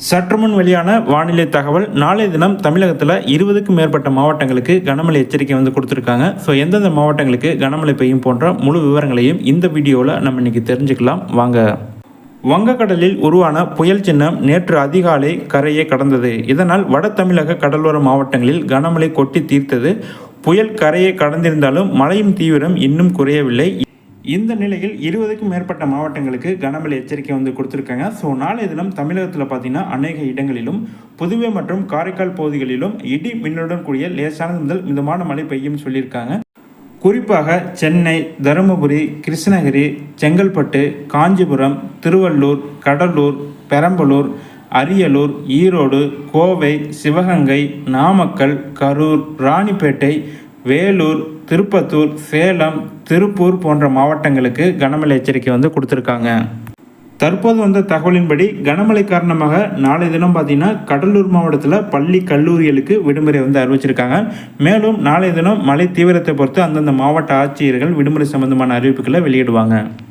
சற்றுமுன் வெளியான வானிலை தகவல் நாளைய தினம் தமிழகத்தில் இருபதுக்கும் மேற்பட்ட மாவட்டங்களுக்கு கனமழை எச்சரிக்கை வந்து கொடுத்துருக்காங்க. ஸோ எந்தெந்த மாவட்டங்களுக்கு கனமழை பெய்யும் போன்ற முழு விவரங்களையும் இந்த வீடியோவில் நம்ம இன்னைக்கு தெரிஞ்சுக்கலாம். வாங்க. வங்கக்கடலில் உருவான புயல் சின்னம் நேற்று அதிகாலை கரையை கடந்தது. இதனால் வட தமிழக கடலோர மாவட்டங்களில் கனமழை கொட்டி தீர்த்தது. புயல் கரையை கடந்திருந்தாலும் மழையின் தீவிரம் இன்னும் குறையவில்லை. இந்த நிலையில் இருபதுக்கும் மேற்பட்ட மாவட்டங்களுக்கு கனமழை எச்சரிக்கை வந்து கொடுத்துருக்காங்க. ஸோ நாளைய தினம் தமிழகத்தில் பார்த்தீங்கன்னா அநேக இடங்களிலும் புதுவை மற்றும் காரைக்கால் பகுதிகளிலும் இடி மின்னலுடன் கூடிய லேசானது முதல் மிதமான மழை பெய்யும் சொல்லியிருக்காங்க. குறிப்பாக சென்னை தருமபுரி கிருஷ்ணகிரி செங்கல்பட்டு காஞ்சிபுரம் திருவள்ளூர் கடலூர் பெரம்பலூர் அரியலூர் ஈரோடு கோவை சிவகங்கை நாமக்கல் கரூர் ராணிப்பேட்டை வேலூர் திருப்பத்தூர் சேலம் திருப்பூர் போன்ற மாவட்டங்களுக்கு கனமழை எச்சரிக்கை வந்து கொடுத்துருக்காங்க. தற்போது வந்த தகவலின்படி கனமழை காரணமாக நாளை தினம் பார்த்தீங்கன்னா கடலூர் மாவட்டத்தில் பள்ளி கல்லூரிகளுக்கு விடுமுறை வந்து அறிவிச்சிருக்காங்க. மேலும் நாளை தினம் மழை தீவிரத்தை பொறுத்து அந்தந்த மாவட்ட ஆட்சியர்கள் விடுமுறை சம்பந்தமான அறிவிப்புகளை வெளியிடுவாங்க.